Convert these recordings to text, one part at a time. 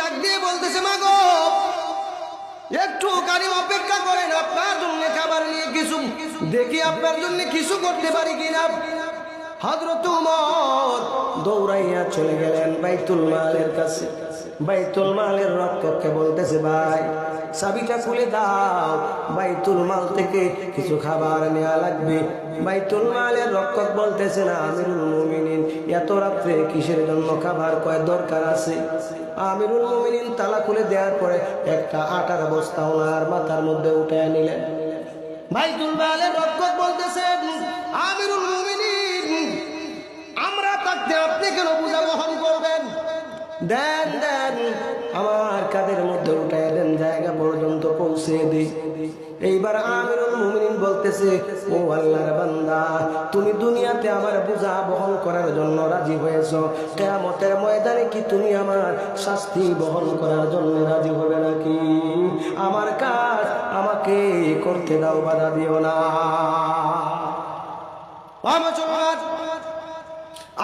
ডাক দিয়ে বলতেছে, মাগো, একটু কারি অপেক্ষা করেন, আপনার জন্য নিয়ে কিছু, দেখি আপনার জন্য কিছু করতে পারি দৌড়াইয়া চলে গেলেন বাইতুল মালের কাছে। বাইতুল মালের রক্ষককে বলতেছে, ভাই, চাবিটা খুলে দাও। বাইতুল মাল থেকে কিছু খাবার নেওয়া লাগবে। বাইতুল মালের রক্ষক বলতেছে, না, আমিরুল মুমিনিন, এত রাত্রে কিসের জন্য খাবার কয় দরকার আছে? আমিরুল মুমিনিন তালা খুলে দেওয়ার পরে একটা আটার বস্তা ওনার মাথার মধ্যে উঠে নিলেন। বাইতুল মালের রক্ষক বলতেছেন দেন দেন, আমার কাদের মধ্যে উঠায় দেন, জায়গা পর্যন্ত পৌঁছে দিই এইবার আমিরুল মুমিনিন বলতেছে, ও আল্লাহর বান্দা, তুমি দুনিয়াতে আমার বোঝা বহন করার জন্য রাজি হয়েছ। কেয়ামতের ময়দানে কি তুমি আমার শাস্তি বহন করার জন্য রাজি হবে নাকি? আমার কাজ আমাকে করতে দাও, বাধা দিও না।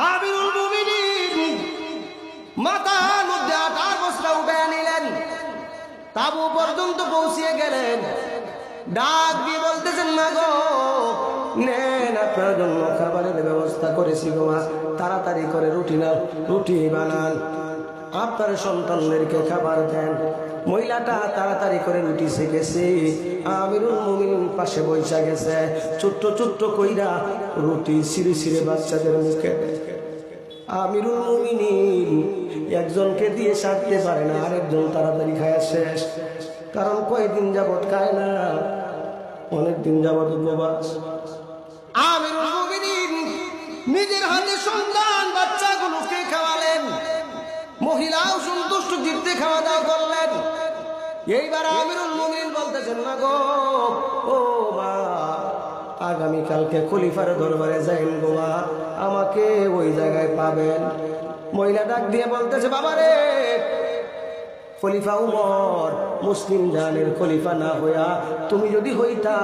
আমিরুল তাবু পর্যন্ত পৌঁছিয়ে গেলেন। ডাক দিয়ে বলতেছেন না গো, নেন আপনার জন্য খাবারের ব্যবস্থা করেছি গো মা। তাড়াতাড়ি করে রুটি নাও, রুটি বানান। আপনার সন্তানদেরকে খাবার দেন। মহিলাটা তাড়াতাড়ি করে রুটি শিখেছে আমিরুল মুমিন পাশে বৈশা গেছে। ছোট্ট ছোট্ট কইরা রুটি সিঁড়ি সিঁড়ে বাচ্চাদের মুখে। আমিরুল মুমিনিন। একজনকে দিয়ে সারতে পারে না, আরেকজন তাড়াতাড়ি খায় শেষ। কারণ কয়েকদিন যাবৎ খায় না অনেক দিন যাবৎ উপবাস। আমিরুল মুমিনিন নিজের হাতে সন্তান, বাচ্চাগুলোকে খাওয়ালেন। মহিলাও সন্তুষ্ট চিত্তে খাওয়া দাওয়া করলেন। এইবার আমিরুল মুমিনিন বলতেছেন না গো ও মা আগামীকালকে খলিফার দরবারে যাইন গোয়া আমাকে ওই জায়গায় পাবেন। মহিলা ডাক দিয়ে বলতেছে, বাবা রে, খলিফা উমর, মুসলিম জানের খলিফা না হইয়া তুমি যদি হইতা,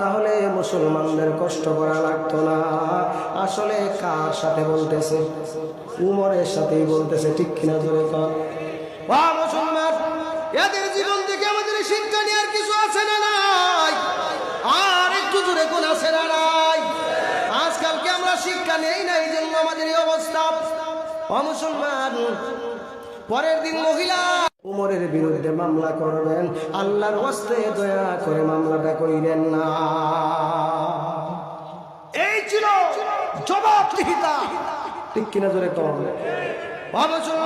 তাহলে মুসলমানদের কষ্ট করা লাগতো না। আসলে কার সাথে বলতেছে? উমরের সাথেই বলতেছে, ঠিক কিনা ধরে মুসলমান, এদের জীবন শিক্ষা নেই না এই জন্য আমাদের এই অবস্থা। অমুসলমান পরের দিন মহিলা উমরের বিরুদ্ধে মামলা করবেন। আল্লাহর হস্তে দয়া করে মামলাটা করিলেন না। এই ছিল জবাবদিহিতা। ঠিক কিনা জোরে কম। অবসর